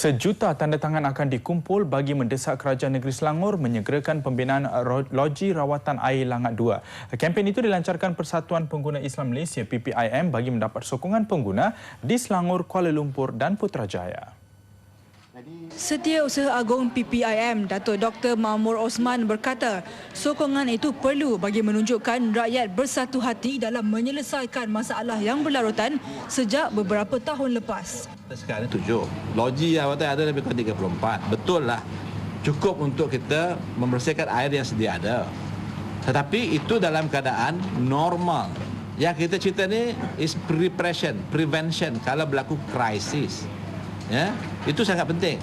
Sejuta tanda tangan akan dikumpul bagi mendesak kerajaan negeri Selangor menyegerakan pembinaan loji rawatan air Langat 2. Kempen itu dilancarkan Persatuan Pengguna Islam Malaysia PPIM bagi mendapat sokongan pengguna di Selangor, Kuala Lumpur dan Putrajaya. Setiausaha Agung PPIM, Datuk Dr. Mahmur Osman berkata, sokongan itu perlu bagi menunjukkan rakyat bersatu hati dalam menyelesaikan masalah yang berlarutan sejak beberapa tahun lepas. Sekarang tujuh. Logi rawatan ada lebih kurang 34. Betul lah. Cukup untuk kita membersihkan air yang sedia ada. Tetapi itu dalam keadaan normal. Yang kita cerita ni is preparation, prevention kalau berlaku krisis. Ya, itu sangat penting.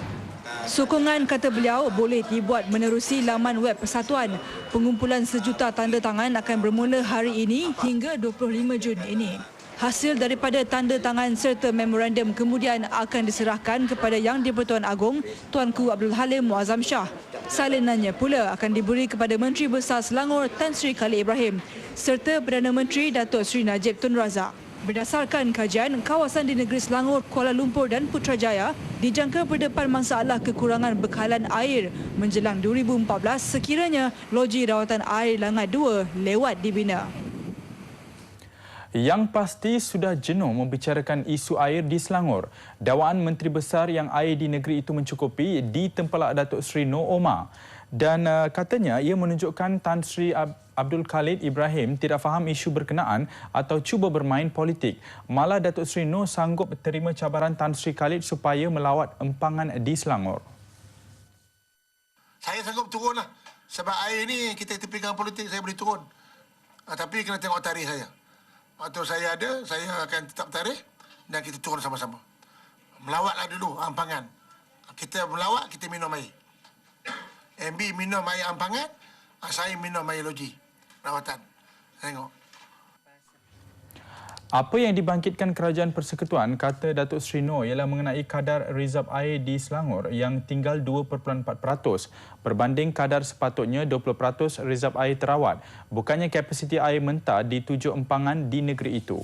Sokongan kata beliau boleh dibuat menerusi laman web persatuan. Pengumpulan sejuta tanda tangan akan bermula hari ini hingga 25 Jun ini. Hasil daripada tanda tangan serta memorandum kemudian akan diserahkan kepada Yang di-Pertuan Agong Tuanku Abdul Halim Muazzam Shah. Salinannya pula akan diberi kepada Menteri Besar Selangor Tan Sri Khalid Ibrahim serta Perdana Menteri Datuk Sri Najib Tun Razak. Berdasarkan kajian, kawasan di negeri Selangor, Kuala Lumpur dan Putrajaya dijangka berdepan masalah kekurangan bekalan air menjelang 2014 sekiranya loji rawatan air Langat 2 lewat dibina. Yang pasti sudah jenuh membicarakan isu air di Selangor. Dawaan Menteri Besar yang air di negeri itu mencukupi ditempelak Datuk Seri Noh Omar. Dan uh, katanya ia menunjukkan Tan Sri Abdul Khalid Ibrahim tidak faham isu berkenaan atau cuba bermain politik. Malah Datuk Seri Noh sanggup terima cabaran Tan Sri Khalid supaya melawat empangan di Selangor. Saya sanggup turun lah. Sebab air ni kita tepikan politik saya boleh turun. Ha, tapi kena tengok tarikh saya. Waktu saya ada, saya akan tetap tarikh dan kita turun sama-sama. Melawatlah dulu ampangan. Kita melawat, kita minum air. MB minum air ampangan, saya minum air logi rawatan. Tengok. Apa yang dibangkitkan Kerajaan Persekutuan kata Datuk Seri Noh ialah mengenai kadar rizab air di Selangor yang tinggal 2.4% berbanding kadar sepatutnya 20% rizab air terawat. Bukannya kapasiti air mentah di tujuh empangan di negeri itu.